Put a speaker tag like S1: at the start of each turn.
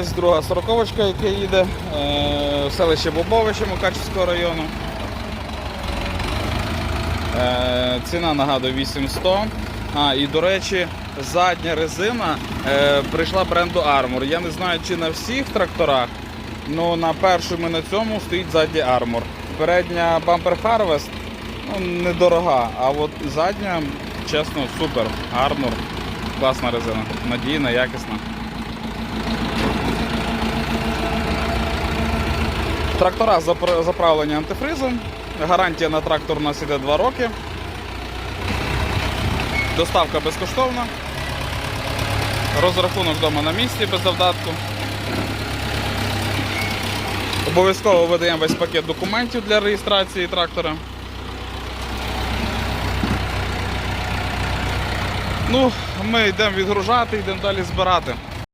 S1: ось друга сороковочка, яка їде е, в селище Бобовище Мукачівського району. Е, ціна нагадую 8100. А, і до речі, задня резина е, прийшла бренду Armor. Я не знаю, чи на всіх тракторах, але на першому і на цьому стоїть задній Armor. Передня Bumper Harvest ну, недорога, а от задня, чесно, супер. Armor. Класна резина. Надійна, якісна. Трактора заправлені антифризом. Гарантія на трактор у нас іде 2 роки. Доставка безкоштовна. Розрахунок вдома на місці без завдатку. Обов'язково видаємо весь пакет документів для реєстрації трактора. Ну, ми йдемо відгружати, йдемо далі збирати.